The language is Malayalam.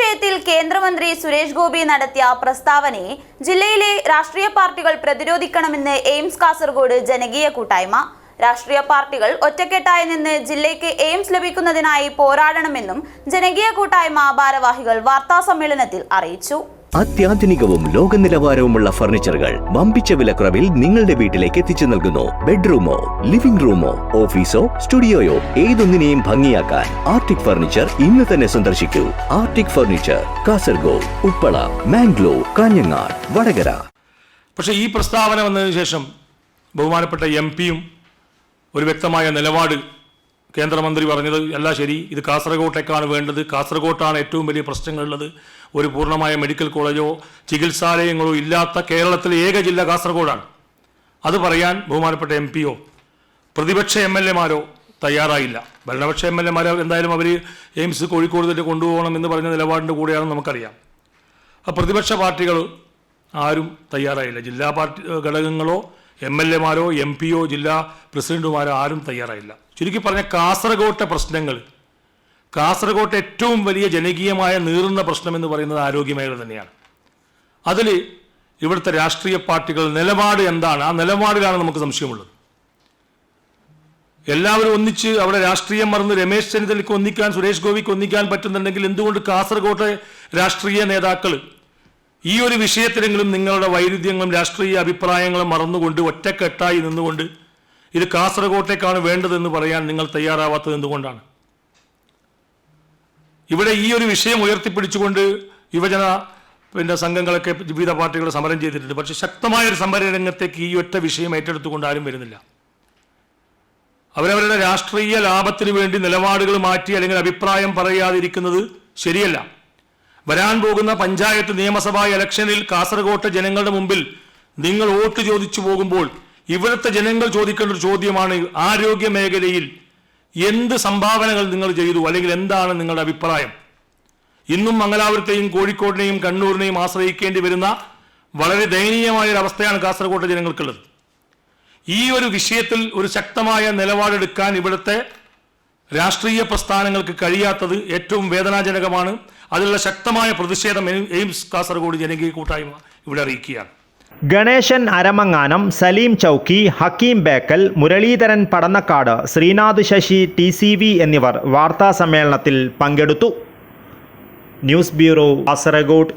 വിഷയത്തിൽ കേന്ദ്രമന്ത്രി സുരേഷ് ഗോപി നടത്തിയ പ്രസ്താവനയെ ജില്ലയിലെ രാഷ്ട്രീയ പാർട്ടികൾ പ്രതിരോധിക്കണമെന്ന് എയിംസ് കാസർഗോഡ് ജനകീയ കൂട്ടായ്മ. രാഷ്ട്രീയ പാർട്ടികൾ ഒറ്റക്കെട്ടായി നിന്ന് ജില്ലയ്ക്ക് എയിംസ് ലഭിക്കുന്നതിനായി പോരാടണമെന്നും ജനകീയ കൂട്ടായ്മ ഭാരവാഹികൾ വാർത്താസമ്മേളനത്തിൽ അറിയിച്ചു. അത്യാധുനികവും ലോക നിലവാരവുമുള്ള ഫർണിച്ചറുകൾ വമ്പിച്ച വിലക്കുറവിൽ നിങ്ങളുടെ വീട്ടിലേക്ക് എത്തിച്ചു നൽകുന്നു. ബെഡ്റൂമോ ലിവിംഗ് റൂമോ ഓഫീസോ സ്റ്റുഡിയോയോ ഏതൊന്നിനെയും ഭംഗിയാക്കാൻ ആർട്ടിക് ഫർണിച്ചർ ഇന്ന് തന്നെ സന്ദർശിക്കൂ. Arctic furniture Kasaragod Uppala Mangalore Kanhangad Vadakara. പക്ഷേ ഈ പ്രസ്താവന വന്നതിന് ശേഷം ബഹുമാനപ്പെട്ട എം പിയും ഒരു വ്യക്തമായ നിലപാട് കേന്ദ്രമന്ത്രി പറഞ്ഞത് അല്ല ശരി. ഇത് കാസർഗോട്ടേക്കാണ് വേണ്ടത്. കാസർഗോട്ടാണ് ഏറ്റവും വലിയ പ്രശ്നങ്ങളുള്ളത്. ഒരു പൂർണമായ മെഡിക്കൽ കോളേജോ ചികിത്സാലയങ്ങളോ ഇല്ലാത്ത കേരളത്തിലെ ഏക ജില്ല കാസർഗോഡാണ്. അത് പറയാൻ ബഹുമാനപ്പെട്ട എം പിയോ പ്രതിപക്ഷ എം എൽ എമാരോ തയ്യാറായില്ല. ഭരണപക്ഷ എം എൽ എമാരോ എന്തായാലും അവർ എയിംസ് കോഴിക്കോട് തന്നെ കൊണ്ടുപോകണം എന്ന് പറഞ്ഞ നിലപാടിന്റെ കൂടെയാണെന്ന് നമുക്കറിയാം. ആ പ്രതിപക്ഷ പാർട്ടികൾ ആരും തയ്യാറായില്ല. ജില്ലാ പാർട്ടി ഘടകങ്ങളോ എം എൽ എമാരോ എം പിയോ ജില്ലാ പ്രസിഡന്റുമാരോ ആരും തയ്യാറായില്ല. ചുരുക്കി പറഞ്ഞ കാസർഗോട്ടെ പ്രശ്നങ്ങൾ. കാസർഗോട്ട് ഏറ്റവും വലിയ ജനകീയമായ നീറുന്ന പ്രശ്നം എന്ന് പറയുന്നത് ആരോഗ്യമേഖല തന്നെയാണ്. അതിൽ ഇവിടുത്തെ രാഷ്ട്രീയ പാർട്ടികൾ നിലപാട് എന്താണ്? ആ നിലപാടിലാണ് നമുക്ക് സംശയമുള്ളത്. എല്ലാവരും ഒന്നിച്ച് അവിടെ രാഷ്ട്രീയം മറന്ന് രമേശ് ചെന്നിത്തലയ്ക്ക് ഒന്നിക്കാൻ സുരേഷ് ഗോപിക്ക് ഒന്നിക്കാൻ പറ്റുന്നുണ്ടെങ്കിൽ എന്തുകൊണ്ട് കാസർഗോട്ടെ രാഷ്ട്രീയ നേതാക്കൾ ഈ ഒരു വിഷയത്തിലെങ്കിലും നിങ്ങളുടെ വൈരുദ്ധ്യങ്ങളും രാഷ്ട്രീയ അഭിപ്രായങ്ങളും മറന്നുകൊണ്ട് ഒറ്റക്കെട്ടായി നിന്നുകൊണ്ട് ഇത് കാസർഗോട്ടേക്കാണ് വേണ്ടതെന്ന് പറയാൻ നിങ്ങൾ തയ്യാറാവാത്തത് എന്തുകൊണ്ടാണ്? ഇവിടെ ഈ ഒരു വിഷയം ഉയർത്തിപ്പിടിച്ചുകൊണ്ട് യുവജന പിന്നെ സംഘങ്ങളൊക്കെ വിവിധ പാർട്ടികൾ സമരം ചെയ്തിട്ടുണ്ട്. പക്ഷെ ശക്തമായ ഒരു സമര രംഗത്തേക്ക് ഈ ഒറ്റ വിഷയം ഏറ്റെടുത്തുകൊണ്ട് ആരും വരുന്നില്ല. അവരവരുടെ രാഷ്ട്രീയ ലാഭത്തിന് വേണ്ടി നിലപാടുകൾ മാറ്റി അല്ലെങ്കിൽ അഭിപ്രായം പറയാതിരിക്കുന്നത് ശരിയല്ല. വരാൻ പോകുന്ന പഞ്ചായത്ത് നിയമസഭാ ഇലക്ഷനിൽ കാസർഗോട്ട് ജനങ്ങളുടെ മുമ്പിൽ നിങ്ങൾ വോട്ട് ചോദിച്ചു പോകുമ്പോൾ ഇവിടുത്തെ ജനങ്ങൾ ചോദിക്കേണ്ട ഒരു ചോദ്യമാണ് ആരോഗ്യ മേഖലയിൽ എന്ത് സംഭാവനകൾ നിങ്ങൾ ചെയ്തു അല്ലെങ്കിൽ എന്താണ് നിങ്ങളുടെ അഭിപ്രായം? ഇന്നും മംഗലാപുരത്തെയും കോഴിക്കോടിനെയും കണ്ണൂരിനെയും ആശ്രയിക്കേണ്ടി വരുന്ന വളരെ ദയനീയമായ ഒരു അവസ്ഥയാണ് കാസർഗോട്ടെ ജനങ്ങൾക്കുള്ളത്. ഈ ഒരു വിഷയത്തിൽ ഒരു ശക്തമായ നിലപാടെടുക്കാൻ ഇവിടുത്തെ രാഷ്ട്രീയ പ്രസ്ഥാനങ്ങൾക്ക് കഴിയാത്തത് ഏറ്റവും വേദനാജനകമാണ്. അതിലുള്ള ശക്തമായ പ്രതിഷേധം എയിം- എയിംസ് കാസർഗോഡ് ജനകീയ കൂട്ടായ്മ ഇവിടെ അറിയിക്കുകയാണ്. Ganesan Aramanganam Saleem Chowki Hakeem Bekal Muraleedharan Padannakkad Sreenath Sasi T C V എന്നിവർ വാർത്താസമ്മേളനത്തിൽ പങ്കെടുത്തു. News bureau Kasaragod.